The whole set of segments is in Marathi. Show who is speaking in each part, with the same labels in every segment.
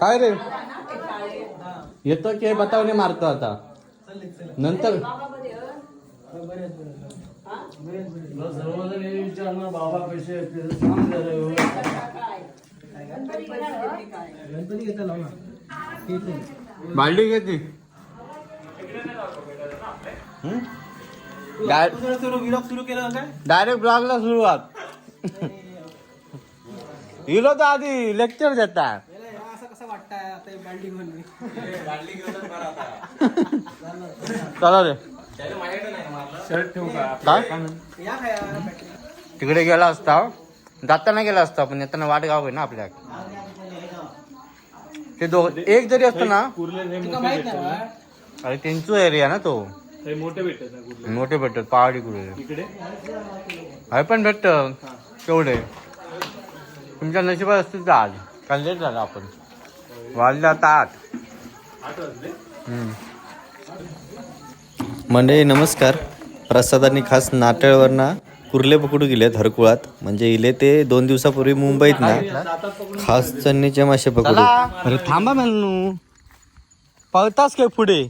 Speaker 1: काय रे? येतो की बतावणे मारतो आता. नंतर
Speaker 2: बाबा पैसे.
Speaker 3: गणपती घेता
Speaker 1: डायरेक्ट ब्लॉगला सुरुवात. गेलो तर आधी लेक्चर देतात
Speaker 3: असं कसं वाटतंय आता बाल्टी घेऊन मी
Speaker 1: चला रे. काय तिकडे गेला असता. जाताना गेला असता पण येताना वाट गाव आहे ना आपल्या. ते दो एक जरी असतो ना
Speaker 2: हे?
Speaker 1: अरे त्यांचं एरिया ना तो.
Speaker 2: मोठे कुर्ले.
Speaker 1: मोठे भेटतात पहाडी कुठे
Speaker 2: इकडे?
Speaker 1: आहे पण भेटत तेवढे तुमच्या नशिबात असतील तर आज. काल लेट झाला आपण. वाजले आता आठ.
Speaker 4: मंडळी नमस्कार. प्रसादांनी खास नाटळवरना कुर्ले पकडू गेलेत हरकुळात. म्हणजे इले ते दोन दिवसापूर्वी मुंबईत ना खास चन्नीचे मासे पकडू.
Speaker 1: अरे थांबा म्हणू पळतास काय पुढे?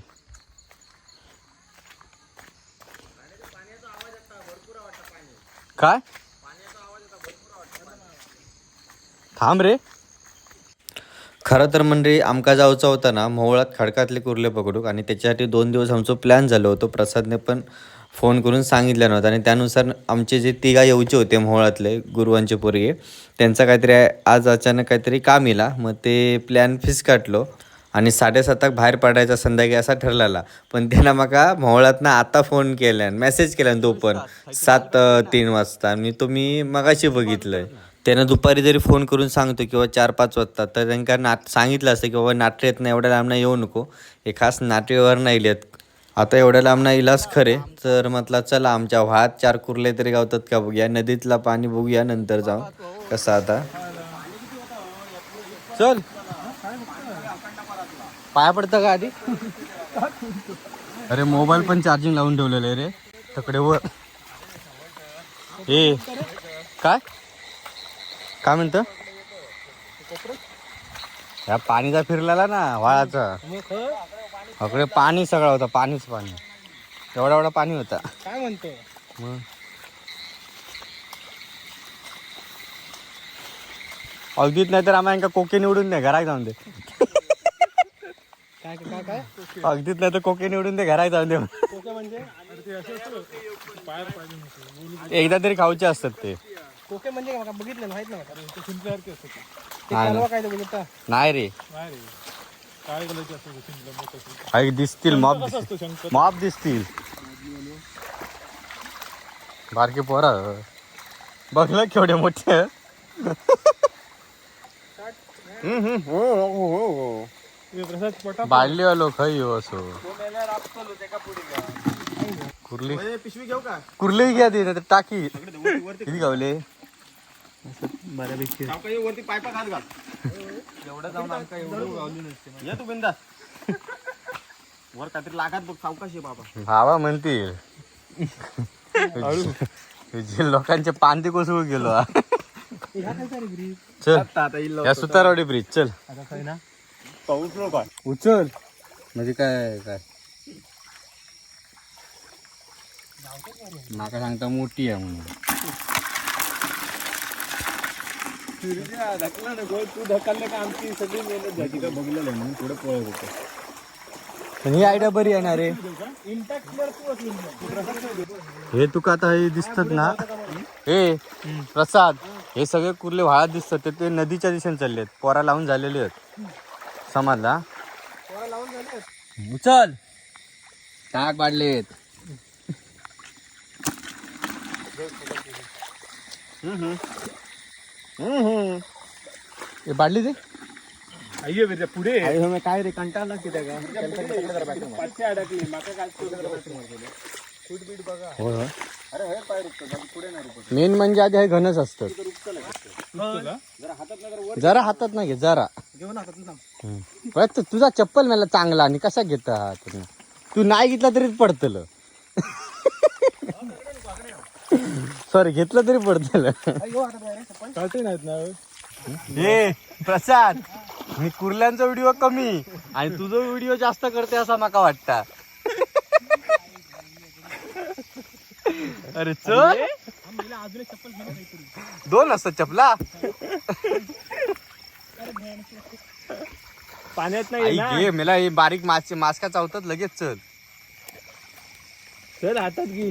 Speaker 1: काय? थांब रे.
Speaker 4: खरं तर मंडळी आमका जाऊचा होता ना मोहळात खडकातले कुर्ले पकडूक आणि त्याच्यासाठी दोन दिवस आमचं प्लॅन झालं होतं. प्रसादने पण फोन करून सांगितलं नव्हतं आणि त्यानुसार आमचे जे तिघा येऊचे होते मोहळातले गुरुवांचे पोरगे त्यांचा काहीतरी आज अचानक काहीतरी काम येला. मग ते प्लॅन फिस काटलो आणि साडेसाताक बाहेर पडायचा संध्याकाळी असा ठरलेला. पण त्यानं माका मोहळातनं आता फोन केल्यान मेसेज केल्यान तो पण. सात तीन वाजता. आणि तो मी मगाशी बघितलंय. त्यानं दुपारी जरी फोन करून सांगतो किंवा चार पाच वाजता. तर त्यांना नाट सांगितलं असतं की बाबा नाट्य येत नाही एवढ्या लांबनं येऊ नको. हे खास नाट्यवर नाही येत आता एवढ्या लांबनं इलाज खरे. तर म्हटलं चला आमच्या व्हात चार कुर्ले तरी गावतात का बघूया. नदीतला पाणी बघूया नंतर जाऊन कसं आता?
Speaker 1: चल. पाया पडतं का आधी? अरे मोबाईल पण चार्जिंग लावून ठेवलेलं आहे रे. तकडे वर. ए काय? काय म्हणतं? या पाणीचा फिरलेला ना वाळाचा. अकडे पाणी सगळं होतं पाणीच पाणी. एवढा एवढा पाणी होता.
Speaker 3: काय म्हणतो
Speaker 1: मग? अगदीच नाही तर आम्हाला कोके निवडून दे घरात जाऊन दे.
Speaker 3: काय काय काय?
Speaker 1: अगदीच नाही तर कोके निवडून दे घरात जाऊन दे.
Speaker 3: म्हणजे?
Speaker 1: एकदा तरी खाऊचे असतात ते.
Speaker 3: कोके म्हणजे काय? बघितलं माहीत नाही मला. ते शिंपल्यासारखे असतं ते. ते
Speaker 1: नाही.
Speaker 3: कालवा काय ते बघितलं
Speaker 1: नाही रे.
Speaker 2: काय कलरचे असतो शिंपला मोठं असतो.
Speaker 1: काही दिसतील मॉब
Speaker 2: कसं असतो शंकर
Speaker 1: मॉब दिसतील. बारके पोरा. बघलं केवढे मोठे हम्म, हम्म, हो, हो, हो, हो.
Speaker 2: हे. प्रसाद पटा
Speaker 1: हो असो. कुर्ली.
Speaker 3: पिशवी घेऊ का?
Speaker 1: कुर्ली घ्या ती नाहीतर टाकी. किती गावले
Speaker 3: बऱ्यापैकी. वरती पायपा खात घाल. एवढं जाऊन आमका एवढं गावली नसते या तू बिंदास. वर काहीतरी लागात बघ सावकाशी बाबा.
Speaker 1: भावा म्हणतील जे लोकांचे पानते कोसळून गेलो. हा. चल. या सुतारवाडी ब्रिज. चल.
Speaker 2: पाऊस नको
Speaker 1: उचल. म्हणजे काय काय? माका सांगता मोठी आहे म्हणून.
Speaker 2: ढकला नको तू ढकललं का आमची सगळी मेहनत झाली का बघलेलं म्हणून पुढे पळत होतो.
Speaker 1: पण ही आयडिया बरी आहे ना रे? हे तुका आता हे दिसतात ना. हे प्रसाद हे सगळे कुर्ले वाळत दिसतात. ते- ते नदीच्या दिशेने चालले आहेत पोरा लावून झालेले आहेत. समजला. उचल. टाक पाडलेत हे पाडली ते
Speaker 2: अय्ये बेटा पुढे.
Speaker 1: काय रे कंटाळला की त्या
Speaker 2: पाचशे अडकली माका काय
Speaker 1: मेन म्हणजे आधी हे घनच असतं. जरा हातात ना घे जरा
Speaker 3: घेऊन हातात ना
Speaker 1: हम्म. पण तू- तुझा चप्पल मला चांगला आणि कसा घेता? तू नाही घेतला तरी पडतल. सॉरी घेतलं तरी
Speaker 2: नाहीत ना
Speaker 1: हे प्रसाद मी कुर्ल्यांचा व्हिडिओ कमी. आणि तुझा व्हिडिओ जास्त करते असा माका वाटता. अरे चल. दोन असतात चपला.
Speaker 3: पाण्यात
Speaker 1: आई घे मला हे बारीक मास मास्का चावतात लगेच चल.
Speaker 3: चल हातात घे.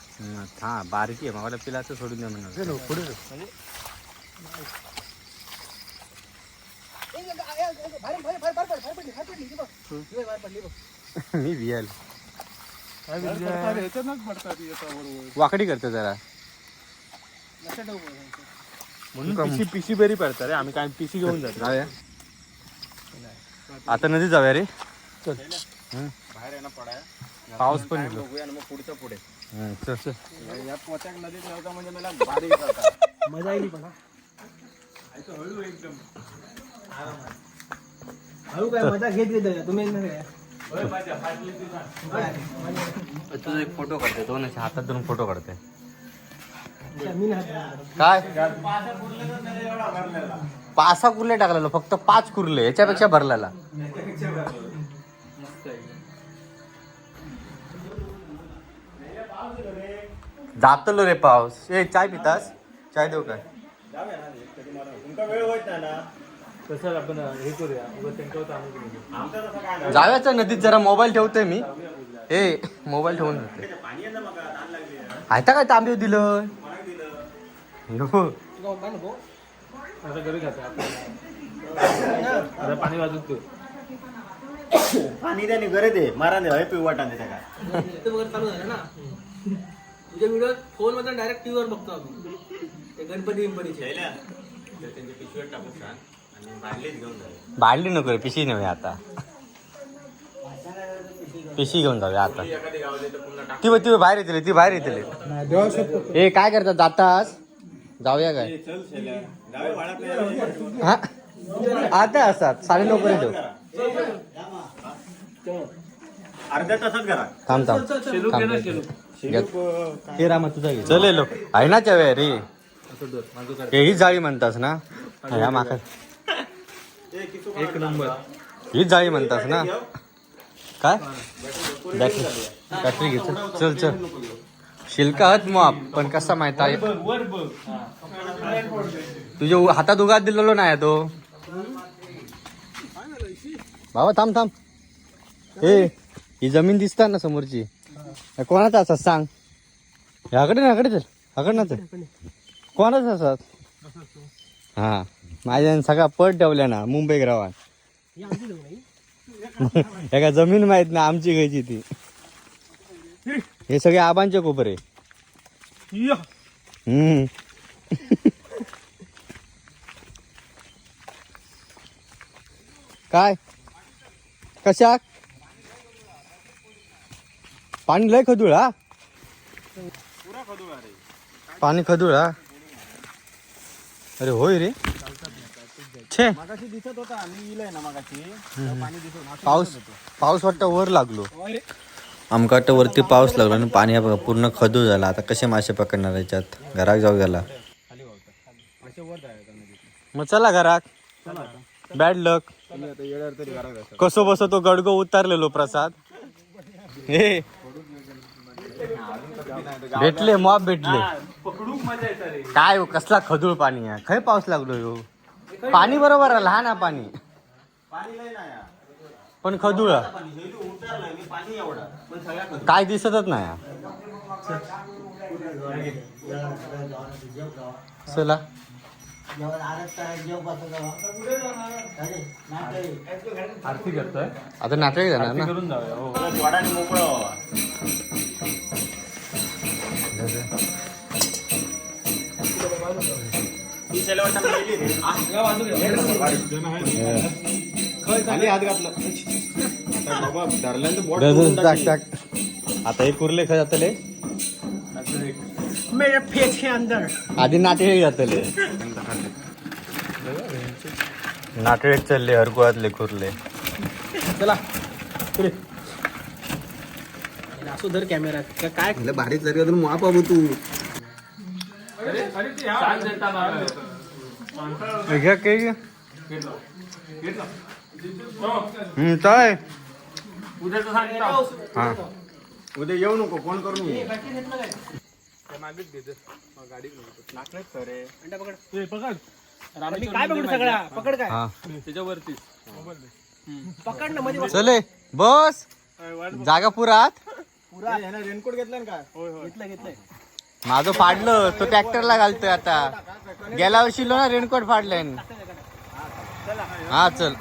Speaker 1: हा बारकी आहे मला पिलाचं सोडून द्या म्हणून पुढे मी भियाल वाकडी करतो जरा।
Speaker 3: म्हणून पिशी पिशी बरी पडतात रे आम्ही काय पिशी घेऊन जातो.
Speaker 1: जाऊया. आता नदी जाऊया रे. चल.
Speaker 3: बाहेर आहे ना पडाय.
Speaker 1: पाऊस पण येतो.
Speaker 3: बघूया मग पुढचं पुढे. या नदीत नव्हता म्हणजे मला
Speaker 2: मजा येईल पण हळू काय मजा घेत घेत तुम्ही
Speaker 1: तुझा एक फोटो काढते दोन असे हातात फोटो काढते काय पाच सहा कुर्ले टाकलेलो फक्त पाच कुर्ले याच्यापेक्षा भरलेला. जातलो रे पाऊस. ए चाय पितास? चाय देऊ काय?
Speaker 3: तुमका वेळ होत नाही ना.
Speaker 2: तसं आपण हे करूया? उगाच त्यांच्यावर
Speaker 1: जाव्याच्या नदीत जरा मोबाईल ठेवतोय मी. ए मोबाईल ठेवून
Speaker 3: आहे. लागली
Speaker 1: आता काय तांबे दिलं? नको
Speaker 2: आता घरी आपण. आता पाणी वाजून तू
Speaker 3: पाणी त्याने गरे दे मारा दे हय पिऊ वाटा त्या
Speaker 2: तुझ्या व्हिडिओ फोनमध्ये डायरेक्ट टीव्हीवर बघतो आम्ही. ते गणपती गणपतीचे
Speaker 3: त्यांच्या पिशवीत टाकून सांग आणि बादलीत घेऊन जाईल
Speaker 1: बाळली नको रे पिशी नव्हे आता. पिशी घेऊन जाऊया आता.
Speaker 3: एखादी गावली तर पुन्हा टाक.
Speaker 1: ती बघ, ती बघ, बाहेर येते ती बाहेर येते ए काय करतात जातास? जाऊया काय?
Speaker 3: चल शेल्या. गावे वाळत नाही
Speaker 1: हा? आता असतात. साडे नऊ पर्यंत
Speaker 3: अर्ध्या तासात घरा.
Speaker 1: थांब थांब. थांब. हे रामा तुझा घे. चल लो. आहे ना चव्या रे हे हीच जाळी म्हणतास ना? ह्या माका
Speaker 2: एक नंबर.
Speaker 1: हीच जाळी म्हणतास ना? काय? बॅटरी बॅटरी घे चल चल चल. शिल्का हत माप पण कसा माहीत आहे?
Speaker 2: वर बघ
Speaker 1: तुझ्या उ- हातात उगाच दिलेलो नाही तो. बाबा थांब थांब. ए ही जमीन दिसता ना समोरची? हे कोणाचा असा सांग? ह्याकडे ना ह्याकडे चल. ह्याकडे ना चल. कोणाचा असतात हा. माझ्या सगळा पट ठेवल्या ना मुंबई ग्रावात काय जमीन माहीत ना आमची घ्यायची ती. हे सगळे आबांचे कोपरे हम्म. काय? कशाक? पाणी लय खदूळ हा? पाणी खदूळ हा? अरे होय रे. छे.
Speaker 3: मागाशी दिसत होता मी इलय ना मागाशी. पाणी दिसत
Speaker 1: पाऊस पाऊस वाटतं वर लागलो.
Speaker 4: आमका वाटतं वरती पाऊस लागला आणि पाणी पूर्ण खदू झाला. आता कसे मासे पकडणार याच्यात? घरात जाऊ गेला
Speaker 1: मग चला घरात बॅड लक कसो बसो तो गडगो उतारलेलो प्रसाद. हे. भेटले मॉब भेटले.
Speaker 2: मजा रे.
Speaker 1: काय हो, कसला खदूळ पाणी आहे? खय पाऊस लागलो यो पाणी बरोबर आहे, लहान आहे पाणी.
Speaker 3: पाणी लय नाही हा.
Speaker 1: पण खदूळ
Speaker 3: हे
Speaker 1: काय दिसतच नाही. चला.
Speaker 2: आरती करतोय.
Speaker 1: आता नाटक जाणार ना?
Speaker 3: खाली हात घातला. आता बाबा धरल्यानंतर बोट
Speaker 1: गजून
Speaker 3: तोडून
Speaker 1: टाक
Speaker 3: टाकली.
Speaker 1: टाक. आता हे कुर्ले खय जातले.
Speaker 2: मेरे फेस के अंदर.
Speaker 1: आधी नाटेळ जातले नाटेळ चालले हरकुळातले कुर्ले.
Speaker 2: चला असो धर कॅमेरा काय?
Speaker 3: भारीच जरी अजून मा बाबू तू.
Speaker 1: घ्या काही घ्या. हम्म चालेल हा.
Speaker 3: उद्या येऊ नको फोन करून ये.
Speaker 2: काय पकड सगळा पकड काय?
Speaker 1: हा.
Speaker 2: पकड ना मध्ये.
Speaker 1: चले बस. जागा पुरात.
Speaker 2: पुरा
Speaker 3: रेनकोट घेतला ना का?
Speaker 2: घेतलंय घेतलंय.
Speaker 1: माझं फाडलं तो ट्रॅक्टरला घालतोय आता. गेल्या वर्षी लो ना रेनकोट फाडलाय. हा चल.